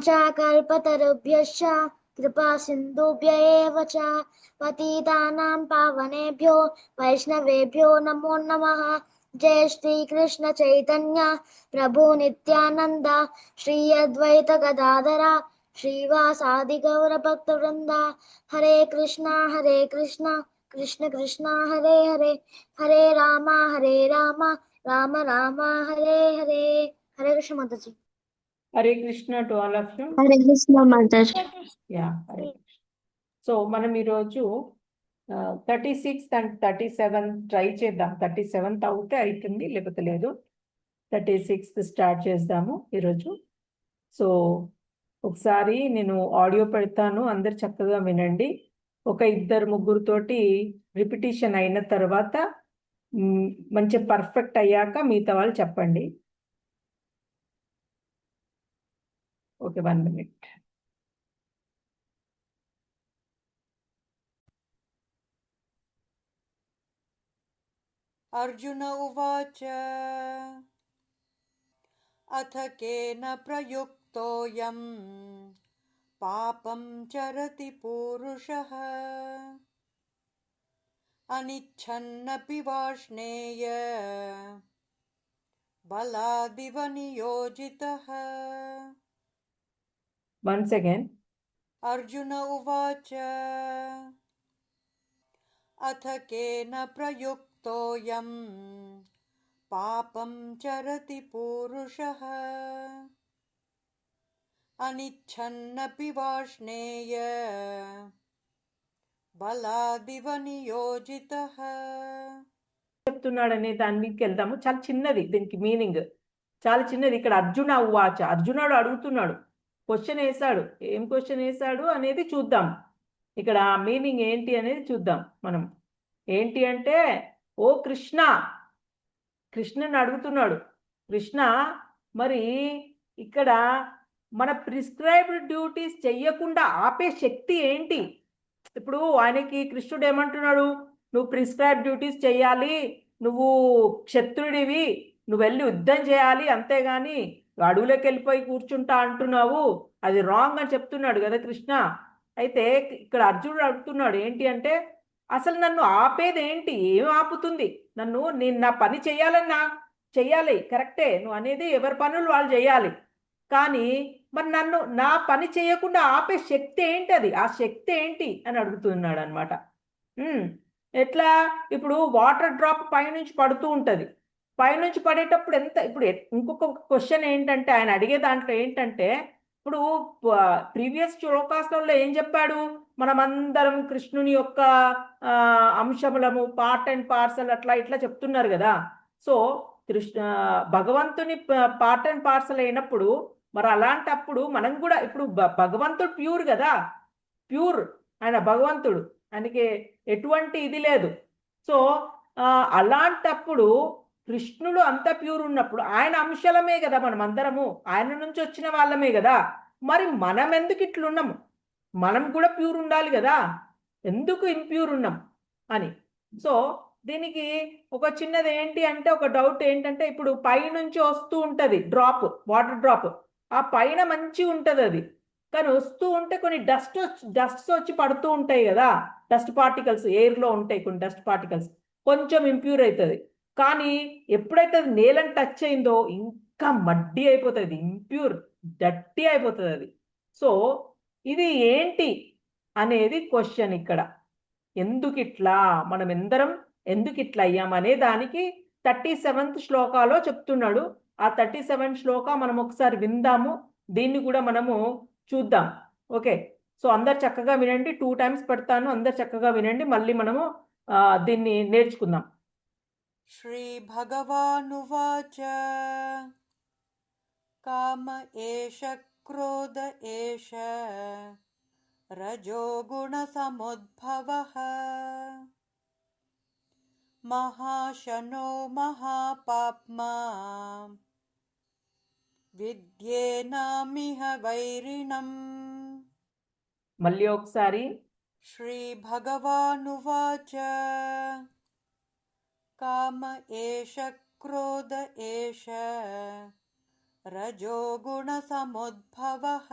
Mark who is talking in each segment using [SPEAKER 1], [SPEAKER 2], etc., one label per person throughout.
[SPEAKER 1] वाञ्छाकल्पतरुभ्यश्च कृपा सिन्धुभ्य एव च पतितानां पावनेभ्यो, वैष्णवेभ्यो नमो नमः। जय श्रीकृष्ण चैतन्य, प्रभु नित्यानन्द श्री अद्वैत गदाधरा श्रीवासादि हरे कृष्णा हरे कृष्णा, कृष्ण कृष्णा, हरे हरे। हरे राम हरे राम राम राम, हरे हरे। हरे कृष्ण माताजी।
[SPEAKER 2] Hare Krishna to all of
[SPEAKER 1] you. Hare Krishna
[SPEAKER 2] mother ya Hare so మనం ఈరోజు thirty six and thirty seven try చేద్దాం. థర్టీ సెవెంత్ అవుతే అవుతుంది లేకపోతే లేదు. థర్టీ సిక్స్త్ స్టార్ట్ చేద్దాము ఈరోజు. సో ఒకసారి నేను ఆడియో పెడతాను అందరు చక్కగా వినండి. ఒక ఇద్దరు ముగ్గురుతోటి రిపిటేషన్ అయిన తర్వాత మంచి పర్ఫెక్ట్ అయ్యాక మిగతా వాళ్ళు చెప్పండి. ओके वन मिनट
[SPEAKER 3] अर्जुन उवाच अथ केन प्रयुक्तोऽयम् पापं चरति पूरुषः अनिच्छन्नपि वाष्णेय बलादिव नियोजितः
[SPEAKER 2] వన్స్ అగైన్
[SPEAKER 3] अर्जुन उवाच अथ केन प्रयुक्तोऽयम् पापं चरति पूरुषः अनिच्छन्नपि वाष्णेय बलादिव नियोजितः
[SPEAKER 2] చెప్తున్నాడనే దాని మీదకి వెళ్దాము చాలా చిన్నది దీనికి మీనింగ్ చాలా చిన్నది ఇక్కడ అర్జున ఉవాచ అర్జునుడు అడుగుతున్నాడు క్వశ్చన్ వేశాడు ఏం క్వశ్చన్ వేశాడు అనేది చూద్దాం. ఇక్కడ మీనింగ్ ఏంటి అనేది చూద్దాం మనం. ఏంటి అంటే ఓ కృష్ణ కృష్ణని అడుగుతున్నాడు. కృష్ణ మరి ఇక్కడ మన ప్రిస్క్రైబ్డ్ డ్యూటీస్ చెయ్యకుండా ఆపే శక్తి ఏంటి? ఇప్పుడు ఆయనకి కృష్ణుడు ఏమంటున్నాడు? నువ్వు ప్రిస్క్రైబ్ డ్యూటీస్ చేయాలి నువ్వు క్షత్రుడివి నువ్వు వెళ్ళి యుద్ధం చేయాలి అంతేగాని అడవులోకి వెళ్ళిపోయి కూర్చుంటా అంటున్నావు? అది రాంగ్ అని చెప్తున్నాడు కదా కృష్ణ. అయితే ఇక్కడ అర్జునుడు అడుగుతున్నాడు ఏంటి అంటే అసలు నన్ను ఆపేది ఏంటి? ఏం ఆపుతుంది? నన్ను నేను నా పని చేయాలన్నా? చెయ్యాలి కరెక్టే. నువ్వు అనేది ఎవరి పనులు వాళ్ళు చేయాలి కానీ మరి నన్ను నా పని చేయకుండా ఆపే శక్తి ఏంటి అది? ఆ శక్తి ఏంటి? అని అడుగుతున్నాడు అనమాట ఎట్లా? ఇప్పుడు వాటర్ డ్రాప్ పైనుంచి పడుతూ ఉంటుంది. పైనుంచి పడేటప్పుడు ఎంత ఇప్పుడు ఇంకొక క్వశ్చన్ ఏంటంటే ఆయన అడిగే దాంట్లో ఏంటంటే ఇప్పుడు ప్రీవియస్ శ్లోకాస్లలో ఏం చెప్పాడు? మనమందరం కృష్ణుని యొక్క అంశములము పార్ట్ అండ్ పార్సల్ అట్లా ఇట్లా చెప్తున్నారు కదా. సో కృష్ణ భగవంతుని పార్ట్ అండ్ పార్సల్ అయినప్పుడు మరి అలాంటప్పుడు మనం కూడా ఇప్పుడు భగవంతుడు ప్యూర్ కదా. ప్యూర్ ఆయన భగవంతుడు. ఆయనకి ఎటువంటి ఇది లేదు. సో అలాంటప్పుడు కృష్ణుడు అంత ప్యూర్ ఉన్నప్పుడు ఆయన అంశలమే కదా మనం అందరము ఆయన నుంచి వచ్చిన వాళ్ళమే కదా. మరి మనం ఎందుకు ఇట్లున్నాము? మనం కూడా ప్యూర్ ఉండాలి కదా. ఎందుకు ఇంప్యూర్ ఉన్నాం? అని. సో దీనికి ఒక చిన్నది ఏంటి అంటే ఒక డౌట్ ఏంటంటే ఇప్పుడు పైనుంచి వస్తూ ఉంటుంది డ్రాప్ వాటర్ డ్రాప్ ఆ పైన మంచి ఉంటుంది అది. కానీ వస్తూ ఉంటే కొన్ని డస్ట్ డస్ట్స్ వచ్చి పడుతూ ఉంటాయి కదా. డస్ట్ పార్టికల్స్ ఎయిర్లో ఉంటాయి కొన్ని డస్ట్ పార్టికల్స్ కొంచెం ఇంప్యూర్ అవుతుంది. కానీ ఎప్పుడైతే అది నేలని టచ్ అయిందో ఇంకా మడ్డి అయిపోతుంది ఇంప్యూర్ డట్టి అయిపోతుంది అది. సో ఇది ఏంటి అనేది క్వశ్చన్ ఇక్కడ. ఎందుకు ఇట్లా? మనం ఎందరం ఎందుకు ఇట్లా అయ్యామనే దానికి థర్టీ సెవెంత్ శ్లోకాలో చెప్తున్నాడు. ఆ థర్టీ సెవెన్ శ్లోక మనం ఒకసారి విందాము. దీన్ని కూడా మనము చూద్దాం. ఓకే. సో అందరు చక్కగా వినండి. టూ టైమ్స్ పెడతాను. అందరు చక్కగా వినండి. మళ్ళీ మనము దీన్ని నేర్చుకుందాం.
[SPEAKER 3] श्रीभगवानुवाच काम एष क्रोध एष रजोगुणसमुद्भवः महाशनो महापाप्मा विद्येनामिह वैरिणम्
[SPEAKER 2] మళ్ళీ ఒకసారి
[SPEAKER 3] श्रीभगवानुवाच काम एष क्रोध एष। रजोगुणसमुद्भवः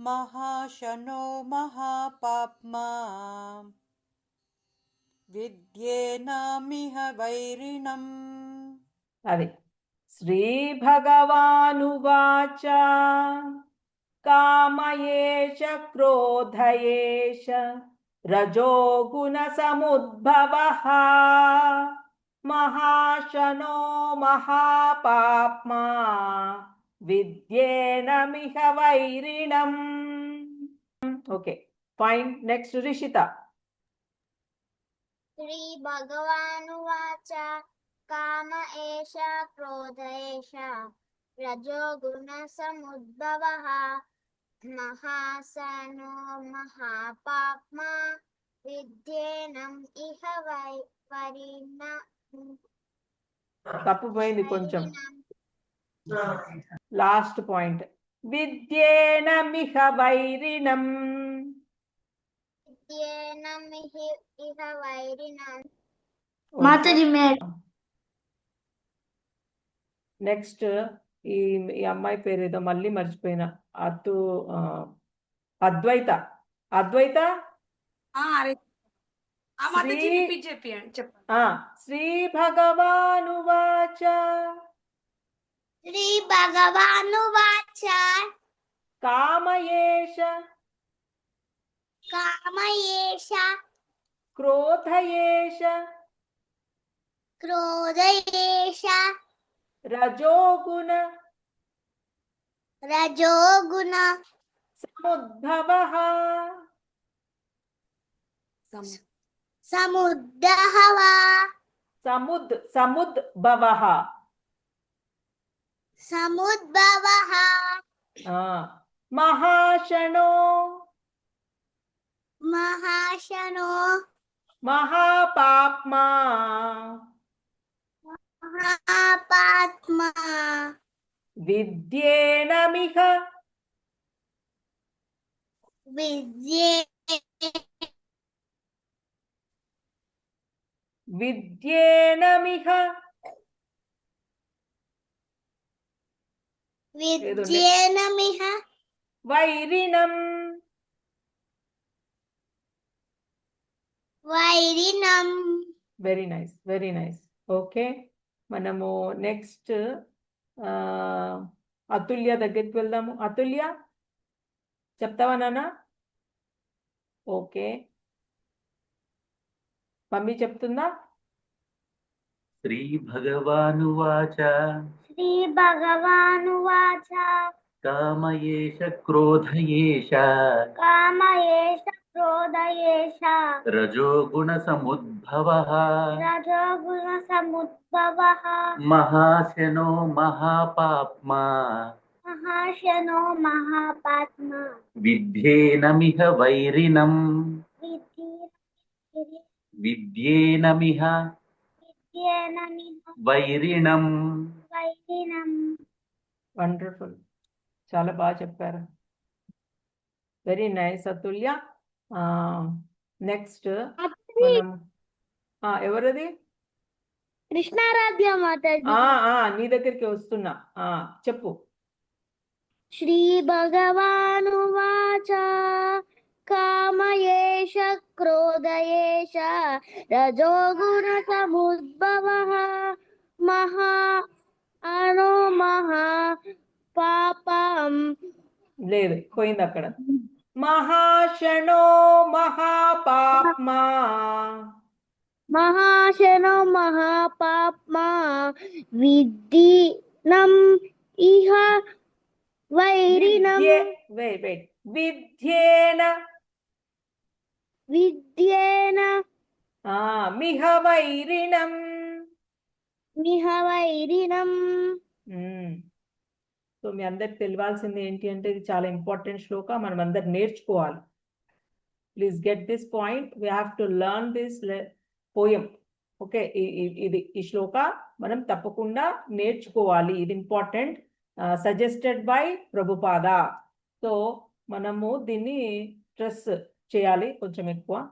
[SPEAKER 3] महाशनो महापाप्मा। विद्येनामिह वैरिणम्।
[SPEAKER 2] अवि श्रीभगवानुवाच। काम एष, क्रोध एष। रजोगुणसमुद्भवः महाशनो महापाप्मा। विद्येनमिह वैरिणम्। ओके फैन् नेक्स्ट् ऋषिता
[SPEAKER 1] श्रीभगवानुवाच काम एष क्रोध एष। रजोगुणसमुद्भवः महासनो महापाप्मा विद्येनम् इह वै परिण
[SPEAKER 2] తప్పుపోయింది కొంచెం లాస్ట్ పాయింట్ విద్యేనమిహ వైరిణం
[SPEAKER 1] विद्येनम् इह इह वैरिणम्
[SPEAKER 2] మాతాజీ
[SPEAKER 1] మేడం
[SPEAKER 2] నెక్స్ట్ ఈ ఈ అమ్మాయి పేరు ఏదో మళ్ళీ మర్చిపోయిన. అద్దు అద్వైత. అద్వైత? శ్రీ భగవానువాచ శ్రీ భగవానువాచ కామయేష.
[SPEAKER 1] కామయేష.
[SPEAKER 2] క్రోధయేష. క్రోధయేష.
[SPEAKER 1] रजोगुण।
[SPEAKER 2] रजोगुण।
[SPEAKER 1] समुद्भवः।
[SPEAKER 2] समुद्भवः।
[SPEAKER 1] महाशनो।
[SPEAKER 2] महाशनो।
[SPEAKER 1] महापाप्मा।
[SPEAKER 2] విద్యేనమిహ
[SPEAKER 1] విద్యే
[SPEAKER 2] విద్యేనమిహ
[SPEAKER 1] విద్యేనమిహ
[SPEAKER 2] వైరిణం
[SPEAKER 1] వైరిణం
[SPEAKER 2] very nice very nice okay మనము నెక్స్ట్ అతుల్య దగ్గరికి వెళ్దాము. అతుల్య చెప్తావా నాన్న? ఓకే. మమ్మీ చెప్తుందా?
[SPEAKER 4] శ్రీ
[SPEAKER 1] భగవానువాచ
[SPEAKER 4] శ్రీ భగవానువాచ కామయేష క్రోధయేష.
[SPEAKER 1] కామయేష एष क्रोध एष
[SPEAKER 4] रजोगुणसमुद्भवः
[SPEAKER 1] रजोगुणसमुद्भवः
[SPEAKER 4] महाशनो महापाप्मा
[SPEAKER 1] महाशनो महापात्मा
[SPEAKER 4] विद्येनमिह वैरिणम्
[SPEAKER 1] विद्धि
[SPEAKER 4] विद्येनमिह
[SPEAKER 1] विद्येनमिह
[SPEAKER 4] वैरिणम्
[SPEAKER 1] वैरिणम्
[SPEAKER 2] వండర్ఫుల్ చాలా బాగా చెప్పారు వెరీ నైస్ అతుల్య నెక్స్ట్ ఆ ఎవరది?
[SPEAKER 1] కృష్ణారాధ్య
[SPEAKER 2] నీ దగ్గరికి వస్తున్నా. ఆ చెప్పు.
[SPEAKER 1] శ్రీ భగవాను వాచ కామయేష క్రోధయేష రజోగుణ సముద్భవ మహా అనో మహా పాపం.
[SPEAKER 2] లేదు పోయింది అక్కడ. महाशनो महापाप्मा
[SPEAKER 1] महाशनो महापाप्मा विद्धिनम् इह वैरिणम्
[SPEAKER 2] वेट् वेट्
[SPEAKER 1] विद्येन
[SPEAKER 2] विद्येन मिह वैरिणम्
[SPEAKER 1] मिह वैरिणम्
[SPEAKER 2] సో మీ అందరికి తెలియాల్సింది ఏంటి అంటే ఇది చాలా ఇంపార్టెంట్ శ్లోక మనం అందరు నేర్చుకోవాలి. Please get this point we have to learn this poem okay ఇది ఈ శ్లోక మనం తప్పకుండా నేర్చుకోవాలి. ఇది important suggested by Prabhupada. So మనము దీన్ని స్ట్రెస్ చేయాలి కొంచెం ఎక్కువ.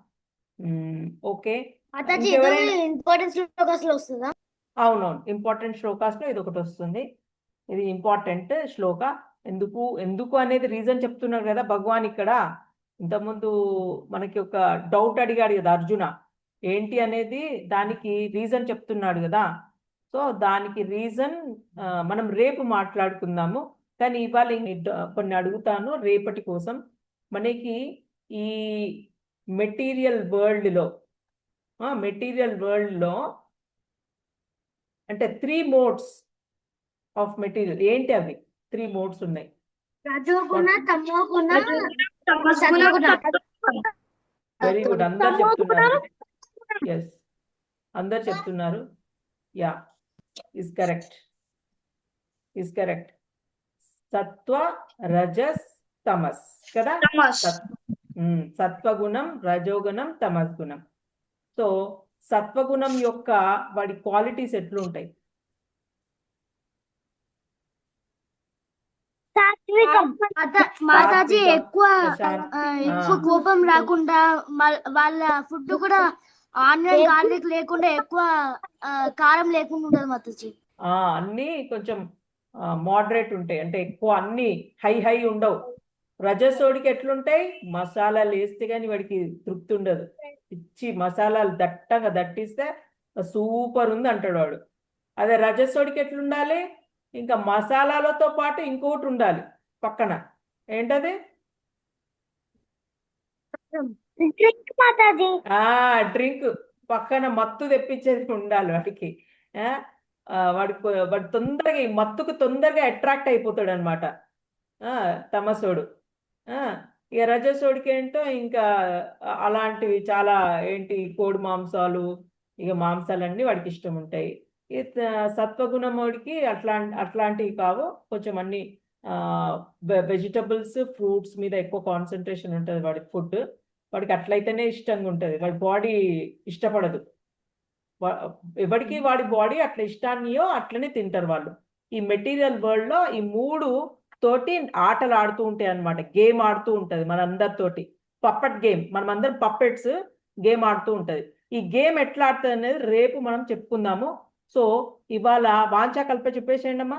[SPEAKER 2] ఓకే. ఇంకెవరైనా-
[SPEAKER 1] ఇంపార్టెన్స్ అసలు వస్తుందా?
[SPEAKER 2] అవునవును ఇంపార్టెంట్ శ్లోకాస్లో ఇది ఒకటి వస్తుంది. ఇది ఇంపార్టెంట్ శ్లోక. ఎందుకు ఎందుకు అనేది రీజన్ చెప్తున్నారు కదా భగవాన్ ఇక్కడ. ఇంతకుముందు మనకి ఒక డౌట్ అడిగాడు కదా అర్జున. ఏంటి అనేది దానికి రీజన్ చెప్తున్నాడు కదా. సో దానికి రీజన్ మనం రేపు మాట్లాడుకుందాము. కానీ ఇవాళ కొన్ని అడుగుతాను రేపటి కోసం. మనకి ఈ మెటీరియల్ వరల్డ్లో మెటీరియల్ వరల్డ్లో అంటే త్రీ మోడ్స్ ఆఫ్ మెటీరియల్ ఏంటి అవి? త్రీ మోడ్స్ ఉన్నాయి. వెరీ గుడ్ అందరు చెప్తున్నారు. ఎస్ అందరు చెప్తున్నారు. Ya is correct is correct సత్వ రజస్ తమస్ కదా? సత్వగుణం రజోగుణం తమస్ గుణం సో సత్వగుణం యొక్క వాడి క్వాలిటీస్ ఎట్లుంటాయి?
[SPEAKER 1] మాతాజీ ఎక్కువ ఎక్కువ కోపం రాకుండా వాళ్ళ ఫుడ్ కూడా ఆనియన్ గార్లిక్ లేకుండా ఎక్కువ కారం లేకుండా ఉంటది మాతాజీ.
[SPEAKER 2] ఆ అన్నీ కొంచెం మోడరేట్ ఉంటాయి. అంటే ఎక్కువ అన్ని హై హై ఉండవు. రజసోడికి ఎట్లుంటాయి? మసాలాలు వేస్తే కానీ వాడికి తృప్తి ఉండదు. ఇచ్చి మసాలాలు దట్టంగా దట్టిస్తే సూపర్ ఉంది అంటాడు వాడు. అదే రజసోడికి ఎట్లుండాలి? ఇంకా మసాలాలతో పాటు ఇంకోటి ఉండాలి. పక్కన. ఏంటది? ఆ డ్రింక్. పక్కన మత్తు తెప్పించేది ఉండాలి వాడికి. వాడి వాడు తొందరగా ఈ మత్తుకు తొందరగా అట్రాక్ట్ అయిపోతాడు అనమాట తమసోడు. ఆ, ఇక రజసోడికి ఏంటో ఇంకా అలాంటివి చాలా ఏంటి కోడి మాంసాలు ఇక మాంసాలన్నీ వాడికి ఇష్టం ఉంటాయి. సత్వగుణమోడికి అట్లా అట్లాంటివి కావు. కొంచెం అన్ని వెజిటబుల్స్ ఫ్రూట్స్ మీద ఎక్కువ కాన్సన్ట్రేషన్ ఉంటుంది వాడి ఫుడ్. వాడికి అట్లయితేనే ఇష్టంగా ఉంటుంది. వాడి బాడీ ఇష్టపడదు. ఎవరికి వాడి బాడీ అట్లా ఇష్టాన్నియో అట్లనే తింటారు వాళ్ళు. ఈ మెటీరియల్ వరల్డ్లో ఈ మూడు తోటి ఆటలు ఆడుతూ ఉంటాయి అన్నమాట. గేమ్ ఆడుతూ ఉంటది మనందరితోటి. పప్పట్ గేమ్. మనం అందరం పప్పెట్స్ గేమ్ ఆడుతూ ఉంటది. ఈ గేమ్ ఎట్లా ఆడుతుంది అనేది రేపు మనం చెప్పుకుందాము. సో ఇవాళ వాంఛా కల్ప చెప్పేసేయండి అమ్మా